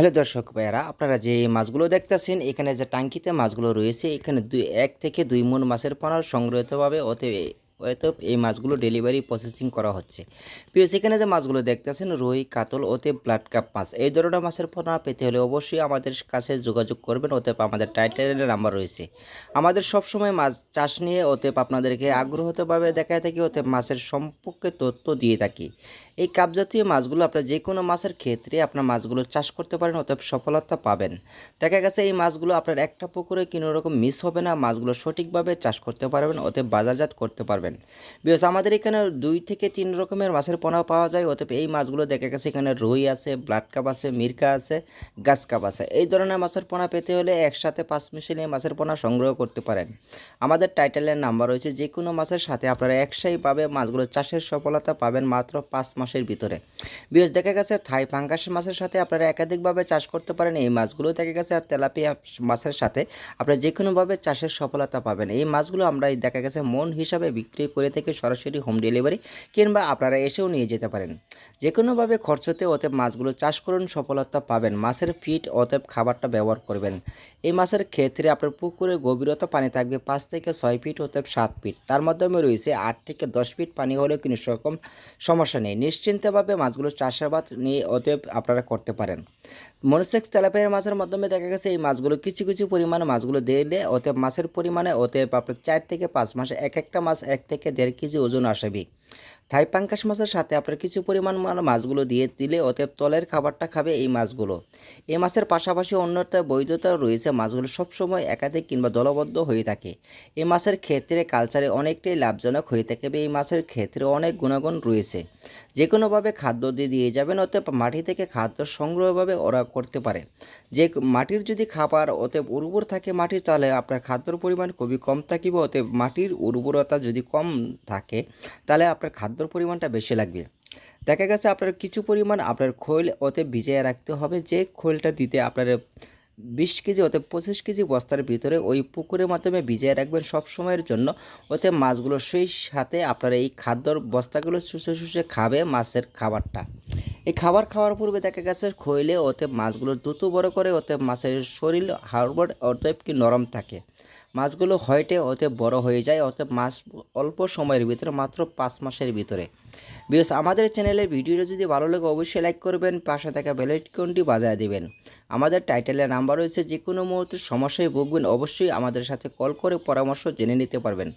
Hello দর্শক ভাইয়ারা, আপনারা যে মাছগুলো দেখতেছেন, এখানে যে টাঙ্কিতে মাছগুলো রয়েছে, এখানে দুই, এক থেকে দুই মন মাছের পোনা সংগ্রহিতভাবে ওতে হয়তো এই মাছগুলো ডেলিভারি প্রসেসিং করা হচ্ছে। প্রিয় এখানে যে মাছগুলো দেখতেছেন রুই, কাতল, ওতে ব্লাড কাপ মাছ। এই ধরনের মাছের পোনা পেতে হলে অবশ্যই আমাদের কাছে যোগাযোগ করবেন, ওতে আমাদের টাইটেলের নাম্বার রয়েছে। আমাদের সবসময় মাছ চাষ নিয়ে ওতে আপনাদেরকে আগ্রহতভাবে দেখায় থাকি, ওতে মাছের সম্পর্কে তথ্য দিয়ে থাকি। এই কাপ জাতীয় মাছগুলো আপনার যে কোনো মাছের ক্ষেত্রে আপনার মাছগুলো চাষ করতে পারেন অতএব সফলতা পাবেন। দেখা গেছে এই মাছগুলো আপনার একটা পুকুরে কোনো রকম মিস হবে না, মাছগুলো সঠিকভাবে চাষ করতে পারবেন অতএব বাজারজাত করতে পারবেন। বিকজ আমাদের এখানে দুই থেকে তিন রকমের মাছের পোনা পাওয়া যায়, অতএব এই মাছগুলো দেখা গেছে এখানে রুই আছে, ব্লাড কাপ আছে, মিরকা আছে, গাছ কাপ আছে। এই ধরনের মাছের পোনা পেতে হলে একসাথে পাঁচ মিশিয়ে মাছের পোনা সংগ্রহ করতে পারেন। আমাদের টাইটেলের নাম্বার রয়েছে যে কোনো মাছের সাথে আপনারা একসাইভাবে মাছগুলো চাষের সফলতা পাবেন মাত্র পাঁচ মাসের ভিতরে। বিকজ দেখা গেছে থাই পাঙ্গাস মাছের সাথে আপনারা একাধিকভাবে চাষ করতে পারেন, এই মাছগুলো দেখা গেছে আর তেলাপিয়া মাছের সাথে আপনারা যে কোনোভাবে চাষের সফলতা পাবেন। এই মাছগুলো আমরা দেখা গেছে মন হিসাবে বিক্রি করে থেকে সরাসরি হোম ডেলিভারি কিংবা আপনারা এসেও নিয়ে যেতে পারেন। যে কোনোভাবে খরচতে অতএব মাছগুলো চাষ করুন, সফলতা পাবেন। মাছের ফিট অতএব খাবারটা ব্যবহার করবেন। এই মাছের ক্ষেত্রে আপনার পুকুরে গভীরতা পানি থাকবে পাঁচ থেকে ছয় ফিট অতএব সাত ফিট তার মাধ্যমে রয়েছে আট থেকে দশ ফিট পানি হলেও কোনো রকম সমস্যা নেই। নিশ্চিন্তভাবে মাছগুলো চাষাবাদ নিয়ে অতএব আপনারা করতে পারেন। মনোসেক্স তেলাপিয়ার মাছের মাধ্যমে দেখা গেছে, এই মাছগুলো কিছু কিছু পরিমাণে মাছগুলো দিলে অতএব মাছের পরিমাণে অতএব আপনার চার থেকে পাঁচ মাসে এক একটা মাছ এক থেকে দেড় কেজি ওজন আসবে। থাই পাঙ্কাশ মাছের সাথে আপনার কিছু পরিমাণ মাছগুলো দিয়ে দিলে অতএব তলের খাবারটা খাবে এই মাছগুলো। এই মাছের পাশাপাশি অন্যটা বৈধতা রয়েছে, মাছগুলো সবসময় একাধিক কিংবা দলবদ্ধ হয়ে থাকে। এই মাছের ক্ষেত্রে কালচারে অনেকটাই লাভজনক হয়ে থাকে এই মাছের ক্ষেত্রে অনেক গুণাগুণ রয়েছে। যে কোনোভাবে খাদ্য দিয়ে দিয়ে যাবেন, অতএব মাটি থেকে খাদ্য সংগ্রহভাবে ওরা করতে পারে। যে মাটির যদি খাবার অতএব উর্বর থাকে মাটি, তাহলে আপনার খাদ্যর পরিমাণ খুবই কম থাকিবে, অতএব মাটির উর্বরতা যদি কম থাকে, তাহলে আপনার খাদ্যর পরিমাণটা বেশি লাগবে। দেখা গেছে আপনার কিছু পরিমাণ আপনার খৈল ওতে ভিজিয়ে রাখতে হবে, যে খৈলটা দিতে আপনার বিশ কেজি ওতে পঁচিশ কেজি বস্তার ভিতরে ওই পুকুরের মাধ্যমে ভিজিয়ে রাখবেন সব সময়ের জন্য। ওতে মাছগুলো সেই সাথে আপনার এই খাদ্যর বস্তাগুলো শুষে শুষে খাবে মাছের খাবারটা। এই খাবার খাওয়ার পূর্বে দেখা গেছে খইলে ওতে মাছগুলো দ্রুত বড় করে ওতে মাছের শরীর, হাড়বড় অতএব কি নরম থাকে। মাছগুলো হয়টে অতে বড় হয়ে যায়, অতএব মাছ অল্প সময়ের ভিতরে, মাত্র পাঁচ মাসের ভিতরে। বিকজ আমাদের চ্যানেলে ভিডিওটা যদি ভালো লাগে, অবশ্যই লাইক করবেন, পাশে থাকা বেলাইকনটি বাজায় দেবেন। আমাদের টাইটেলের নাম্বার রয়েছে যে কোনো মুহূর্তে সমস্যায় ভুগবেন, অবশ্যই আমাদের সাথে কল করে পরামর্শ জেনে নিতে পারবেন।